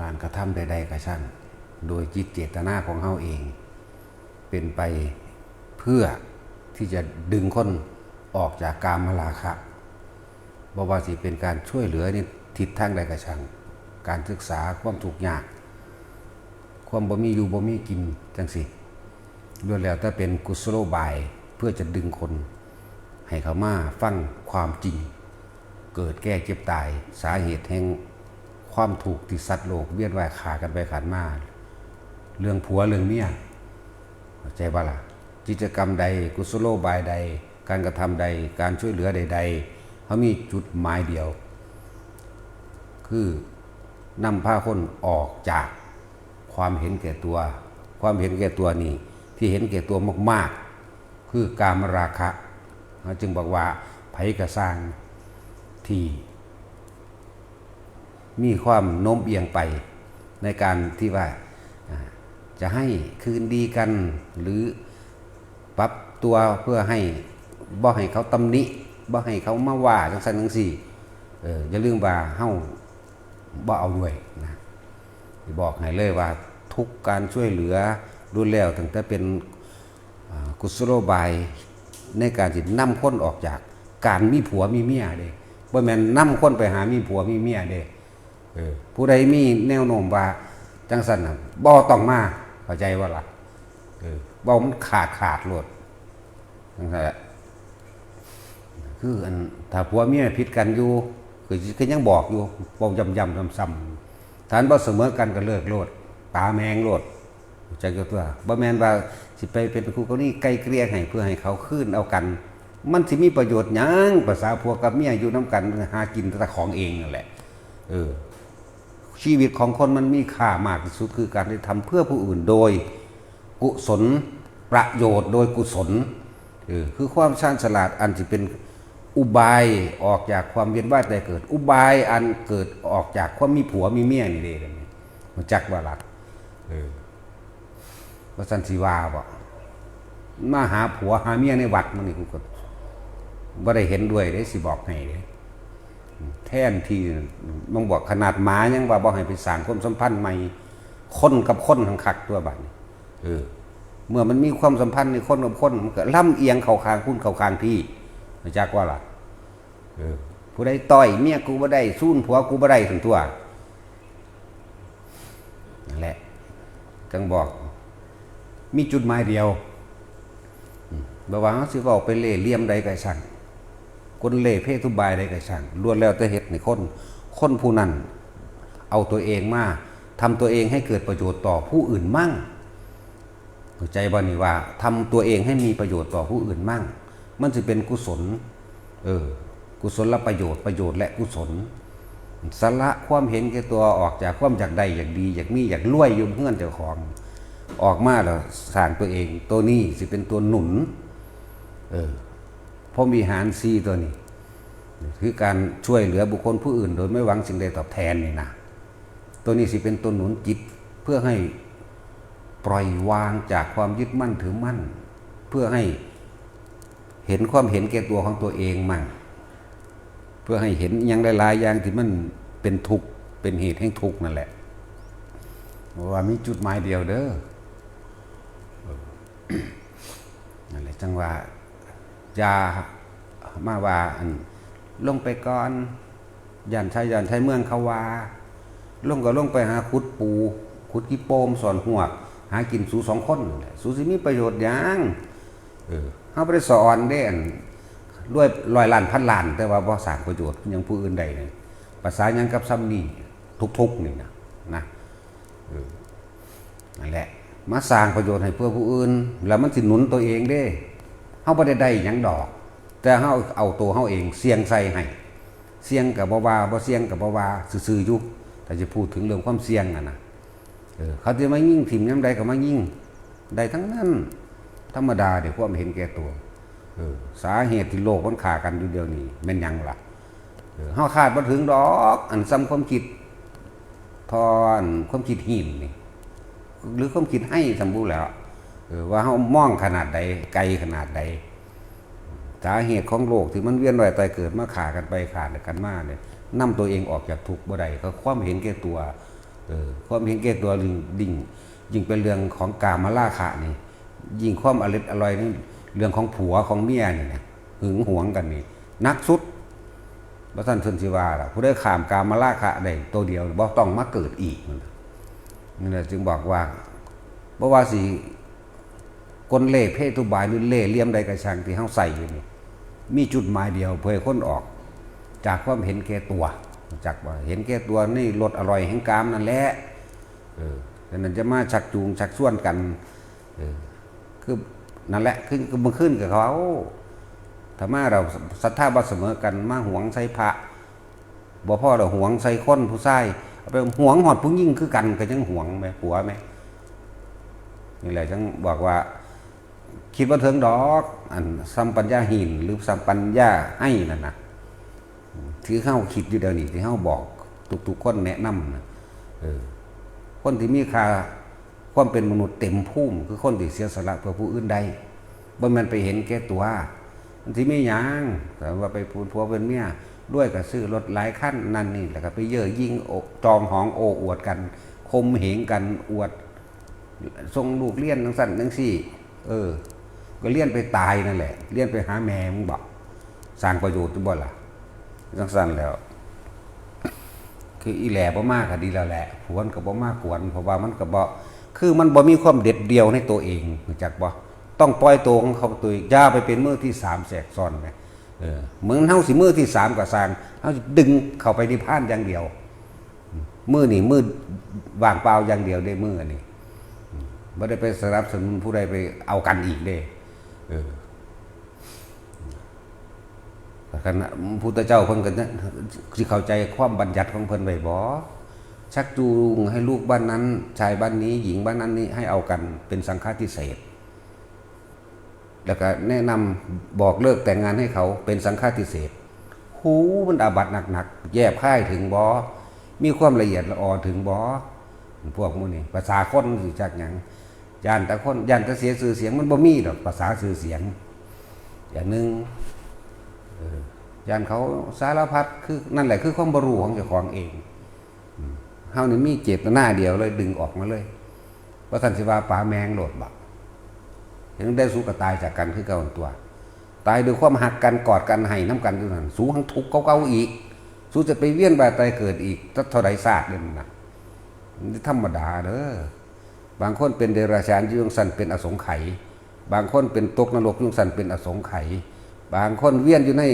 การกระทำใด ๆก็ช่างโดยจิตเจตนาของเฮาเอง เป็นไปเพื่อที่จะดึงคนออกจากกามราคะบว่าสิเป็นการช่วยเหลือในทิศทางใดก็ช่งการศึกษาความถูกยาก ความบ่มีอยู่บ่มีกินจังสิล้วนแล้วแต่เป็นกุศโลบายเพื่อจะดึงคน ให้เขามาฟังความจริง เกิดแก่เจ็บตายสาเหตุแห่ง ความถูกข์ที่สัตว์โลก เวียนว่ายขากันไปขาดมาเรื่องผัวเรื่องเมียเข้าใจป่ะล่ะกิจกรรมใดกุศโลบายใด การกระทำใดการช่วยเหลือใด ๆเขามีจุดหมายเดียว คือนำพาคนออกจากความเห็นแก่ตัว ความเห็นแก่ตัวนี่ที่เห็นแก่ตัวมาก ๆ คือการมราคะจึงบอกว่าไผกระสร้างที่ มีความโน้มเอียงไปในการที่ว่าจะให้คืนดีกันหรือปรับตัวเพื่อให้บ่ให้เขาตำหนิบ่ให้เขามาว่าจังสันจังสี่เอออย่าลืมว่าเฮาบ่เอาด้วยนะบอกให้เลยว่าทุกการช่วยเหลือดูแล้วตั้งแต่เป็นกุศโลบายในการที่นำคนออกจากการมีผัวมีเมียเด้บ่แม่นนำคนไปหามีผัวมีเมียเด้ ผู้ใดมีแนวโน้มว่าจังสันนะบ่ต้องมาเข้าใจว่าล่ะเออบ่มันขาดขาดโลดจังซั่นแหละคืออันถ้าผัวเมียผิดกันอยู่คือคือยังบอกอยู่บ่ย้ำๆซ้ำๆฐานบ่เสมอกันก็เลิกโลดตาแมงโลดใจก็ตัวบ่แมนว่าสิไปเป็นครูเขานี่ไกลเกลี่ยให้เพื่อให้เขาคืนเอากัน มันสิมีประโยชน์หยังภาษาผัวกับเมียอยู่นํกันหากินแต่ของเองนั่นแหละ เออ ชีวิตของคนมันมีค่ามากที่สุดคือการที่ทำเพื่อผู้อื่นโดยกุศลประโยชน์โดยกุศลคือความชาญฉลาดอันที่เป็นอุบายออกจากความเวียนว่ายแต่เกิด อุบายอันเกิดออกจากความมีผัวมีเมียนี่เด้มันจักว่าหลักเออว่าสันสิวาบ่มาหาผัวหาเมียในวัดมันนี่กูก็บ่ได้เห็นด้วยเด้สิบอกให้เด้ แท่นที่มองบอกขนาดหมายังว่าบอกให้ไปสร้างความสัมพันธ์ใหม่คนกับคนทั้งคักตัวบัดเออ เมื่อมันมีความสัมพันธ์ในคนกับคนมันก็ล่ำเอียงเข้าข้างคุณเข้าข้างพี่จักว่าล่ะเออผู้ใดต่อยเมียกูบ่ได้สู้ผัวกูบ่ได้ทั้งตัวนั่นแหละจังบอก มีจุดหมายเดียวบ่ว่าเขาสิเว้าไปเล่ห์เหลี่ยมใดก็ช่าง คนเล่เพศทุบายใดก็ช่างล้วนแล้วแต่เฮ็ดในคนคนผู้นั้นเอาตัวเองมาทำตัวเองให้เกิดประโยชน์ต่อผู้อื่นมั่งใจบ่นี่ว่าทำตัวเองให้มีประโยชน์ต่อผู้อื่นมั่ง มันจะเป็นกุศล เออ กุศลประโยชน์ประโยชน์และกุศลสละความเห็นแก่ตัวออกจากความอยากใดอยากดีอยากมีอยากรวยอยู่เพื่อนเจ้าของ ออกมาแล้วสร้างตัวเอง ตัวนี้สิเป็นตัวหนุน เออ พรหมวิหารซีตัวนี้ คือการช่วยเหลือบุคคลผู้อื่น โดยไม่หวังสิ่งใดตอบแทนนี่นะตัวนี้สิเป็นตัวหนุนจิตเพื่อให้ปล่อยวางจากความยึดมั่นถือมั่น เพื่อให้เห็นความเห็นแก่ตัวของตัวเองมั่งเพื่อให้เห็นอยังหลายๆอย่างที่มันเป็นทุกข์เป็นเหตุแห่งทุกข์นั่นแหละว่ามีจุดหมายเดียวเด้อออนั่นแหละจังว่า อย่ามาว่าอันลงไปก่อนยันชายยันชายเมืองเขาว่าลงก็ลงไปหาขุดปูขุดกีโปมสอนหัวหากินสูสองคนสู่สิมีประโยชน์ยังเออเฮาได้สอนเด้อันด้วยรอยล้านพันล้าน แต่ว่าบ่สร้างประโยชน์ยังผู้อื่นใดนี่ภาษายังกับซ้ำนี่ทุกๆนี่นะนะนั่นแหละ มาสร้างประโยชน์ให้เพื่อผู้อื่น แล้วมันสิหนุนตัวเองเด้าบ่ได้ได้หยังดอก แต่เฮาเอาตัวเฮาเองเสี่ยงใส่ให้เสี่ยงกับบ่ว่าบ่เสี่ยงกับบ่ว่าซื่อๆอยู่แต่จะพูดถึงเรื่องความเสี่ยงอะนะเออเขาจะมายิ่งถิ่มยาใดก็มายิ่งได้ทั้งนั้น ธรรมดาเดี๋ยวความเห็นแก่ตัวเออสาเหตุที่โลกมันขากันอยู่เดียวนี้แม่นหยังล่ะเออเฮาคาดบ่ถึงดอกอันซ้ำความคิดทอนความคิดหินนี่หรือความคิดให้สมบูรณ์แล้ว ว่าเฮามองขนาดใดไกลขนาดใดสาเหตุของโลกที่มันเวียนว่ายตายเกิดมาขากันไปขาดกันมาเนี่ยนำตัวเองออกจากทุกข์บ่ได้ก็ความเห็นแก่ตัวเออความเห็นแก่ตัวยิ่งยิ่งยิงเป็นเรื่องของกามราคะนี่ ยิ่งความอริดอร่อยนี่เรื่องของผัวของเมียนี่นะหึงหวงกันนี่นักสุดพระท่านเพิ่นสิวาล่ะผู้ได้ขามกามราคะได้ตัวเดียวบ่ต้องมาเกิดอีกนั่นแหละจึงบอกว่าบ่ว่าสิ กลเล่เพศทุบายหรือเล่เลี่ยมใดกระชังที่เฮาใส่อยู่นี่มีจุดหมายเดียวเพื่อให้นออก จากความเห็นแก่ตัว จากว่าเห็นแก่ตัวนี่ลดอร่อยแห่งกามนั่นแหละเออดังนั้นจะมาชักจูงชักชวนกันเออคือนั่นแหละขึ้นคือมันขึ้นกับเขาถ้ามาเราศรัทธาบ่เสมอกันมาหวงใส่พระบ่พ่อเราหวงใส่คนผู้ชายเอาไปหวงหอดผู้ยิ่งคือกันก็ยังหวงไหมผัวไหมนี่แหละจังบอกว่า คิดว่าเถิงดอกอันสัมปัญญาหินหรือสัมปัญญาให้นั่นนะที่เข้าคิดอยู่เดี๋ยวนี้ที่เข้าบอกทุกๆคนแนะนำนะเออคนที่มีค่าความเป็นมนุษย์เต็มภูมิคือคนที่เสียสละเพื่อผู้อื่นใดบ่มันไปเห็นแก่ตัวมันที่ไม่ยังแต่ว่าไปพูดพัวเป็นเมียด้วยกับซื้อรถหลายขั้นนั่นนี่แล้วก็ไปเย่อยิ่งอกจองหองโอ้อวดกัน คมเหงกันอวดทรงลูกเลี้ยนทั้งสั้นทั้งสี่ เออ ก็เลี้ยนไปตายนั่นแหละ เลี้ยนไปหาแม่มึงบอกสร้างประโยชน์ทุกบ่ล่ะจังสั้นแล้ว คืออีแหล่บ่มากก็ดีแล้วแหละผวนก็บ่มากกวนเพราะว่ามันก็บ่คือมันบ่มีความเด็ดเดียวในตัวเองจักบ่ต้องปล่อยตัวของเขาตัวเองอย่าไปเป็นมือที่สามแสกซ้อนไปเออเหมือนเฮาสิมือที่สามก็สร้างเฮาดึงเข้าไปในพานอย่างเดียวมือนี่มือว่างเปล่าอย่างเดียวได้มือนี่บ่ได้ไปสนับสนุนผู้ใดไปเอากันอีกเด้ เออขณะพุทธเจ้าเพิ่นก็นะสิเข้าใจความบัญญัติของเพิ่นไว้บ่ชักจูงให้ลูกบ้านนั้น ชายบ้านนี้ หญิงบ้านนั้นนี่ให้เอากันเป็นสังฆาทิเศษแล้วก็แนะนำบอกเลิกแต่งงานให้เขาเป็นสังฆาทิเศษหูมันอาบัตหนักๆแยบค่ายถึงบ่มีความละเอียดละออถึงบ่พวกมื้นี้ภาษาคนสิจักหยัง ย่านแต่คนย่านแต่เสียชื่อเสียงมันบ่มีดอกภาษาชื่อเสียง อย่างหนึ่งยานเขาสารพัดคือนั่นแหละคือความบรูของเจ้าของเองเฮานี่มีเจตนาเดียวเลยดึงออกมาเลยว่าท่านสิว่าป่าแมงโหลดบักถึงได้สู้กับตายจากกันคือเก่าตัว ตายด้วยความหักกันกอดกันให้น้ำกันอยู่นั่นสู้ทั้งทุกข์เก่าๆอีก สู้จะไปเวียนบาตายเกิดอีกถ้าเท่าไรศาสตร์เด่นนะนี่ธรรมดาเด้อ บางคนเป็นเดรัจฉานยุงสันเป็นอสงไขยบางคนเป็นตกนรกยุงสันเป็นอสงไขยบางคนเวียนอยู่ใน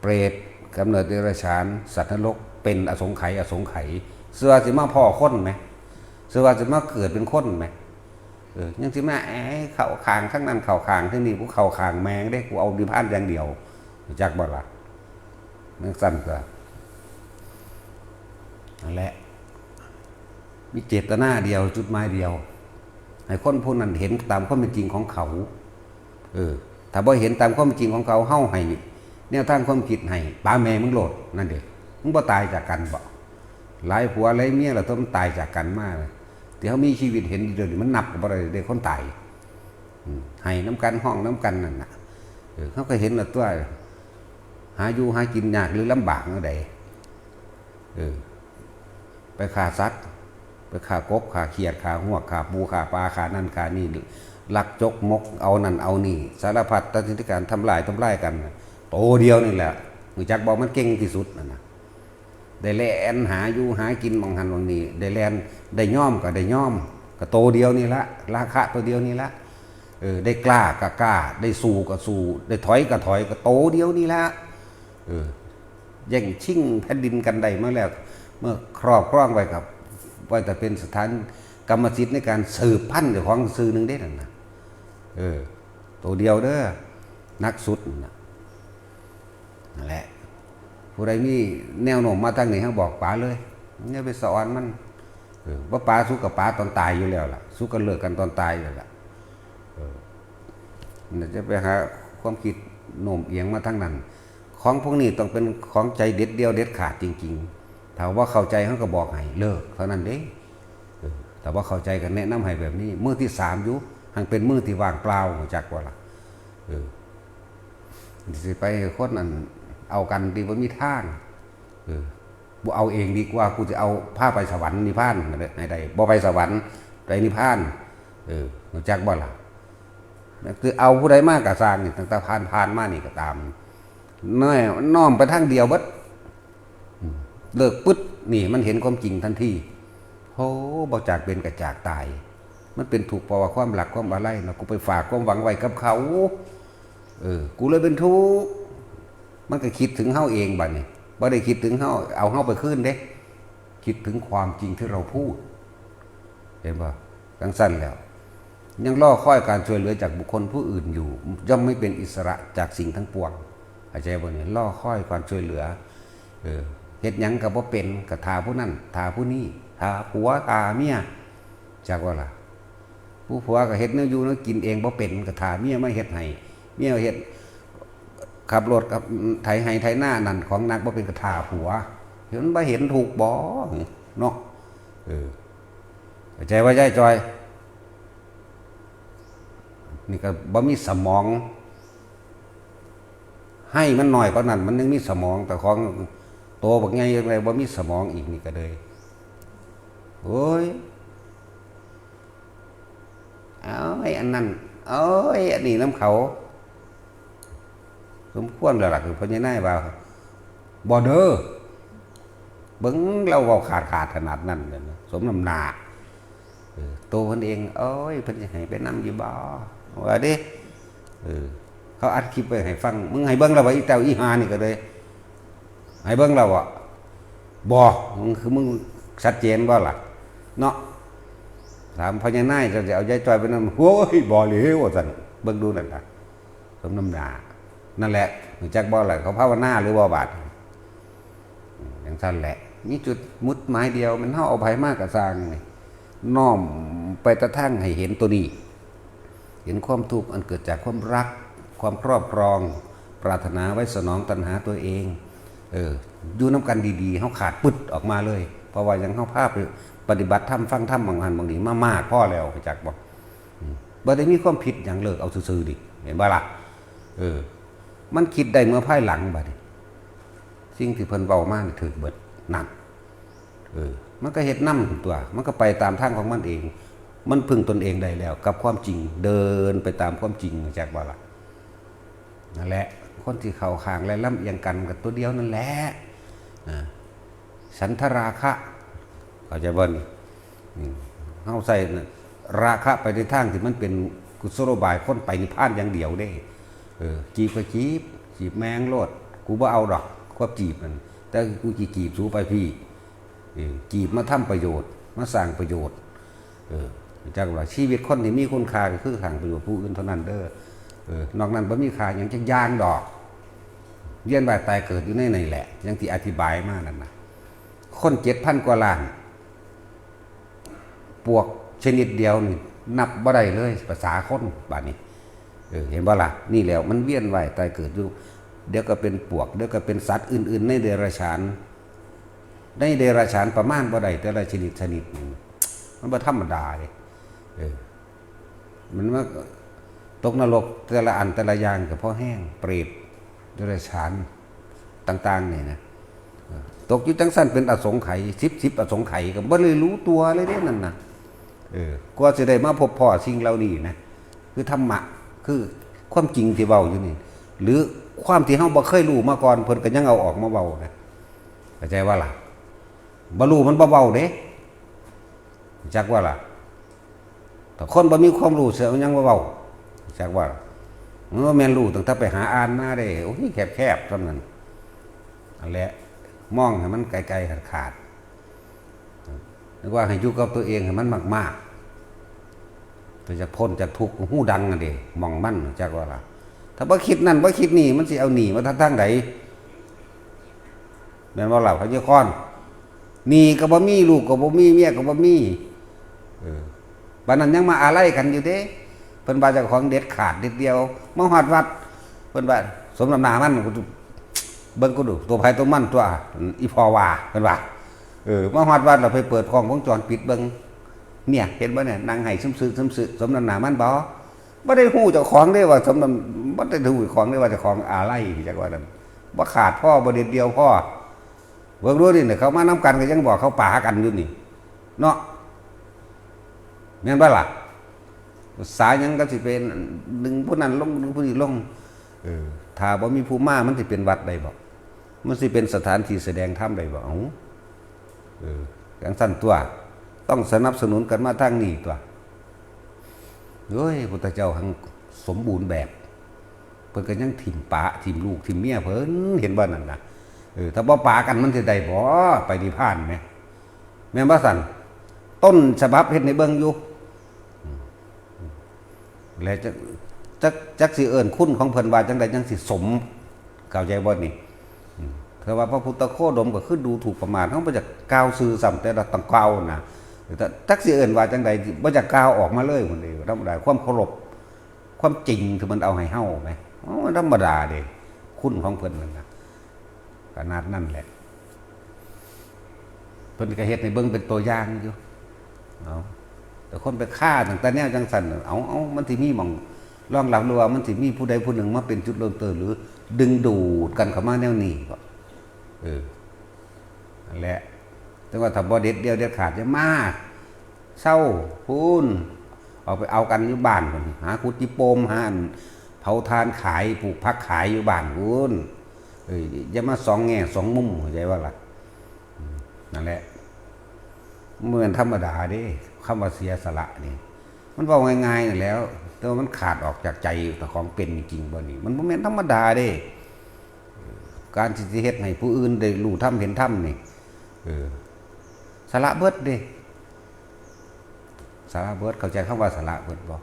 เปรตกำเนิดเดรัจฉาน สัตว์นรกเป็นอสงไขยอสงไขยเสือสิมาพ่อคนไหมเสือสิมาเกิดเป็นคนไหมเออยังสิมาแอะเข่าคางข้างนั้นเข่าคางทั้งนี้กูเข่าคางแมงได้กูเอาดิพานอย่างเดียวจักบ่ละนักสั้นก็นั่นแหละ มีเจตนาเดียว จุดหมายเดียว ให้คนผู้นั้นเห็นตามความเป็นจริงของเขา เออ ถ้าบ่เห็นตามความเป็นจริงของเขาเฮ้าให้แนวทางความคิดให้ป้าแม่มึงโหลดนั่นเด็กมึงบ่ตายจากกันบ่หลายผัวหลายเมียเราต้องตายจากกันมากที่เขามีชีวิตเห็นเดี๋ยวนี้มันนับกับอะไรเด็กคนตายให้น้ำกันห้องน้ำกันนั่นน่ะเออเขาก็เห็นล้วตัว หาอยู่หากินยากหรือลำบากเมื่อใดเออไปขาสัตว์ ไปขากบขาเขียดขาหัวขาปูขาปลาขานั่นขานี่ลักจกมกเอานั่นเอานี่ สารพัดตัดสินการทำลายทำลายกันโตเดียวนี่แหละมือจักบอกมันเก่งที่สุดนั่นะได้แลนหาอยู่หากินบางหันบางนี้ได้แลนได้ย่อมก็ได้ย่อม ก็โตเดียวนี่ละราคาตัวเดียวนี่ละเออได้กล้าก็กล้า ได้สู้ก็สู้ ได้ถอยก็ถอยก็โตเดียวนี่ละเออแย่งชิงแผ่นดินกันได้เมาแล้ว เมื่อครอบครองไว้กับ ว่าแต่เป็นสถานกรรมสิทธิ์ในการสืบพันธุ์ของซื้อหนึ่งได้นั่นนะเออตัวเดียวเด้อนักสุดนะนั่นแหละผู้ใดมีแนวโน้มมาทางนี้เขาบอกป๋าเลยเนี่ยไปสอนมันเออว่าป๋าสู้กับป๋าตอนตายอยู่แล้วล่ะสู้กันเลิกกันตอนตายอยู่แล้วล่ะเออเนี่ยจะไปหาความคิดโน้มเอียงมาทางนั้น ของพวกนี้ต้องเป็นของใจเด็ดเดียวเด็ดขาดจริง ๆ ถ้าว่าเข้าใจเขาก็บอกให้เลิกเท่านั้นเด้แต่ว่าเข้าใจกันแนะนำให้แบบนี้มือที่สามอยู่หังเป็นมือที่ว่างเปล่าจักว่าล่ะเออสิไปคนนั้นเอากันดีว่ามีทางเออบ่เอาเองดีกว่ากูจะเอาผ้าไปสวรรค์นิพพานให้ได้บ่ไปสวรรค์ไปนิพพานเออจักบ่ล่ะคือเอาผู้ใดมากกะสร้างนี่ตั้งแต่ผ่านผ่านมานี่ก็ตามน้อยน้อมไปทางเดียวเบิด เลิกปึ๊ดนี่มันเห็นความจริงทันทีโหบ่จากเป็นกระจากตาย มันเป็นถูกเพราะว่าความหลักความอะไรนะกูไปฝากความหวังไว้กับเขา เออ กูเลยเป็นทุกข์มันก็คิดถึงเฮาเองบัดนี้บ่ได้คิดถึงเฮาเอาเฮาไปขึ้นเด้ คิดถึงความจริงที่เราพูด เห็นป่กังสั้นแล้ว ยังล่อค่อยการช่วยเหลือจากบุคคลผู้อื่นอยู่ ย่อมไม่เป็นอิสระจากสิ่งทั้งปวงเข้าใจบ่เนี่ยล่อค่อยการช่วยเหลือ เออ เฮ็ดหยังกับว่าเป็นกับทาผู้นั่นทาผู้นี่ทาผัวทาเมียจากว่าล่ะผู้ผัวก็เฮ็ดเนื้ออยู่เนื้อกินเองบ่เป็นก็ทาเมียไม่เฮ็ดให้เมียเฮ็ดขับรถกับไถให้ไถหน้านั่นของนักบ่เป็นกระทาผัวเห็นบ่เห็นถูกบ่เนาะเออใจว่าใจจอย นี่ก็บ่มีสมอง ให้มันหน่อยกว่านั้นมันยังมีสมองแต่ของ โตบักไงยังไงบ่มีสมองอีกนี่ก็เลยโอ้ยเอาไอ้อันนั้นเอ้ยอันนี้น้ำเขา สมควรแล้วล่ะคือพญานาคว่าบอเด้อเบิ้งเราเว้าขาดขาดขนาดนั้นเลยนะสมน้ำหนาเออตัวเพิ่นเองเอ้ยเพิ่นจะให้ไปนํอยู่บ่ว่าดิเออเขาอัดคลิปไปให้ฟังมึงให้เบิ้งเราว่าอีเต้าอีหานี่ก็เลย ให้เบิ้งเราอะบ่มึงคือมึงชัดเจนบ่ล่ะเนาะถามพญานาคจะเอาใจจอยไปนั่นโอ้ยบ่เหลวว่าซั่นเบิ่งดูนั่นน่ะสมน้ำหนานั่นแหละรู้จักบ่ล่ะเขาภาวนาหรือบ่บาดอย่างซั่นแหละมีจุดมุดหมายเดียว มันเฮาเอาไผมากกะสร้างนี่น้อมไปตะทั้งให้เห็นตัวนี้ เห็นความทุกข์อันเกิดจากความรัก ความครอบครอง ปรารถนาไว้สนองตัณหาตัวเอง เอออยู่น้ำกันดีๆเฮาขาดปึ๊ดออกมาเลย เพราะว่ายังเฮาภาพปฏิบัติธรรมฟังธรรมบางอันบางนี้มามากพ่อแล้วจักบอกบ่ได้มีความผิดอย่างเลิกเอาซื่อๆดิเห็นบ่ล่ะเออ มันคิดได้เมื่อภายหลังบัดนี้สิ่งที่เพิ่นเว้ามานี่ถือเบิดนั่นเออ มันก็เฮ็ดนำตัว มันก็ไปตามทางของมันเอง มันพึ่งตนเองได้แล้ว กับความจริงเดินไปตามความจริงจากบ่ล่ะนั่นแหละ คนที่เข้าขางและลำเอียงกันกับตัวเดียวนั่นแหละอ่าฉันทราคะเขาใจะบ่นเฮาใส่ราคะไปในทางที่มันเป็นกุศโลบายคนไปนิพพานอย่างเดียวเด้เออจีบก็จีบจีบแมงโลด กูบ่เอาดอกควบจีบมันแต่กูจีจีบสูไปพี่เออจีบมาทำประโยชน์ มาสร้างประโยชน์ เออจากว่าชีวิตคนที่มีคุณค่าก็คือทางประโยชน์ผู้อื่นเท่านั้นเด้อ นอกนั้นบ่มีค่าอย่างจังย่างดอกเวียนว่ายตายเกิดอยู่ในในแหละ อย่างที่อธิบายมานั่นนะคนเจ็ดพันกว่าล้าน ปวกชนิดเดียวนี่นับบ่ได้เลยภาษาคนบาดนี้เออเห็นบ่ล่ะนี่แล้ว มันเวียนว่ายตายเกิดอยู่เดี๋ยวก็เป็นปวก เดี๋ยวก็เป็นสัตว์อื่น ๆ ในเดรัจฉาน ในเดรัจฉานประมาณบ่ได้แต่ละชนิดชนิดนึงมันบ่ธรรมดาเลยเออมันว่า ตกนรกแต่ละอันแต่ละอย่างก็พอแห้งเปรตเดรัจฉานต่างๆนี่นะตกอยู่จังสั้นเป็นอสงไขยสิบสิบอสงไขยก็บ่เลยรู้ตัวเลยเด้นั่นนะเออกว่าจะได้มาพบพ่อสิ่งเหล่านี้นะคือธรรมะคือความจริงที่เว้าอยู่นี่ หรือความที่เฮาบ่เคยรู้มาก่อนเพิ่นก็ยังเอาออกมาเว้านะเข้าใจว่าล่ะบ่รู้มันบ่เว้าเด้จักว่าล่ะแต่คนบ่มีความรู้เสียมันยังบ่เว้า จากว่าเออแม่นรู้ตั้งแต่ไปหาอ่านมาได้โอ้ยแคบๆเท่านั้นอันแหละมองให้มันไกลๆขาดๆนึกว่าให้อยู่กับตัวเองให้มันมากๆเพื่อจะพ้นจากทุกข์หู้ดังน่ะเด้มองมั่นจักว่าล่ะถ้าบ่คิดนั่นบ่คิดนี่มันสิเอาหนีมาทางทางใดแม่นบ่าหล่ะพระเจ้าคอนหนีก็บ่มีลูกก็บ่มีเมียก็บ่มีเออบัดนั้นยังมาอะไรกันอยู่เด้ พิ่นว่าเจ้าของเด็ดขาดเด็ดเดียวมาฮอดวัด เพิ่นว่าสมน้ำหน้ามันกูเบิ่งกูดูตัวไผตัวมันตัวอีพอว่าเพิ่นว่าเออมาฮอดวัดเราไปเปิดกล้องวงจรปิดเบิ่งเนี่ยเห็นบ่เนี่ยนางไห้ซึมซึซึมซึสมน้ำหน้ามันบ่บ่ได้ฮู้เจ้าของเด้ว่าสมน้ำบ่ได้ฮู้ของเด้ว่าเจ้าของอะไรจักว่านั้นบ่ขาดพ่อบ่เด็ดเดียวพ่อเบิ่งรู้ดิเนี่ยเขามานํกันก็ยังบอกเขาป่ากันอยู่นี่ เนาะแม่นบ่ล่ะ สายหยังก็สิเป็นดึงผู้นั้นลงดึงผู้นี้ลงเออถ้าบ่มีผู้มามันสิเป็นวัดได้บ่มันสิเป็นสถานที่แสดงธรรมได้บ่เอ้าเอออย่างสั้นตัว ต้องสนับสนุนกันมาทางนี้ตัวเฮ้ยพุทธเจ้าหังสมบูรณ์แบบ เพิ่นก็ยังถิ่มปะถิ่มลูกถิ่มเมียเพิ่นเห็นบ่นั่นน่ะเออถ้าบ่ปากันมันสิได้บ่ไปนิพพานไหมแม่นบ่สั่นต้นฉบับเฮ็ดในเบิ่งอยู่อืม แล้วจะจักจักสิเอิ้นคุณของเพิ่นว่าจังไดจังสิสมเข้าใจบ่นี่อืมแต่ว่าพระพุทธโคดมก็คือดูถูกประมาทเฮาบ่จะกล่าวซื่อซ้ำแต่ละต้งกล่าวนะแต่จักสิเอิ้นว่าจังไดบ่จะกล่าวออกมาเลยพุ่นเด้ธรรมดาความเคารพความจริงที่มันเอาให้เฮาไหมอ๋อมันธรรมดาเด้คุณของเพิ่นนั่นนะขนาดนั่นแหละเพิ่นก็เฮ็ดให้เบิ่งเป็นตัวอย่างอยู่เอา แต่คนไปฆ่าตั้งแต่แนวจังสันเอาเอามันสิมีมองรองรับหรือว่ามันสิมีผู้ใดผู้หนึ่งมาเป็นจุดเริ่มต้นหรือ ดึงดูดกันเข้ามาแนวนี้บ่เออนั่นแหละแต่ว่าถ้าบ่เด็ดเดียวเด็ดขาดจะมากเศร้าพูนเอาไปเอากันอยู่บ้านพุ่นหาคุดจิโปมหาอันเผาทานขายปลูกพักขายอยู่บ้านพูนเอ้ยอยามาสองแง่สองมุมเข้าใจว่าล่ะอืมนั่นแหละเหมือนธรรมดาเด้ คำว่าเสียสละนี่ มันเว้าง่ายๆนั่แล้ว แต่ว่ามันขาดออกจากใจแต่ของเป็นจริงบ่นี่มันบ่แม่นธรรมดาเด้ การที่สิเฮ็ดให้ผู้อื่นได้รู้ธรรมเห็นธรรมนี่เออสละเบิดเด้สาระเบิดเข้าใจคำว่าสาระเบิดบ่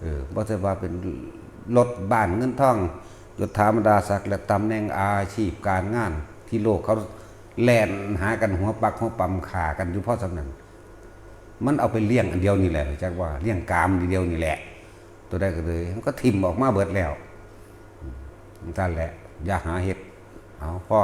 เออบ่ใช่ว่าเป็นรถบ้านเงินทองยศถาบรรดาศักดิ์และตำแหน่งอาชีพการงาน ที่โลกเขาแล่นหากันหัวปักหัวปั๊มขากันอยู่เพราะสำนั้น มันเอาไปเลี้ยงอันเดียวนี่แหละจักว่าเลี้ยงกามอันเดียวนี่แหละ ตัวได้ก็เลยมันก็ทิ่มออกมาเบิดแล้วนั่นแหละ อย่าหาเห็ดเอาพ่อ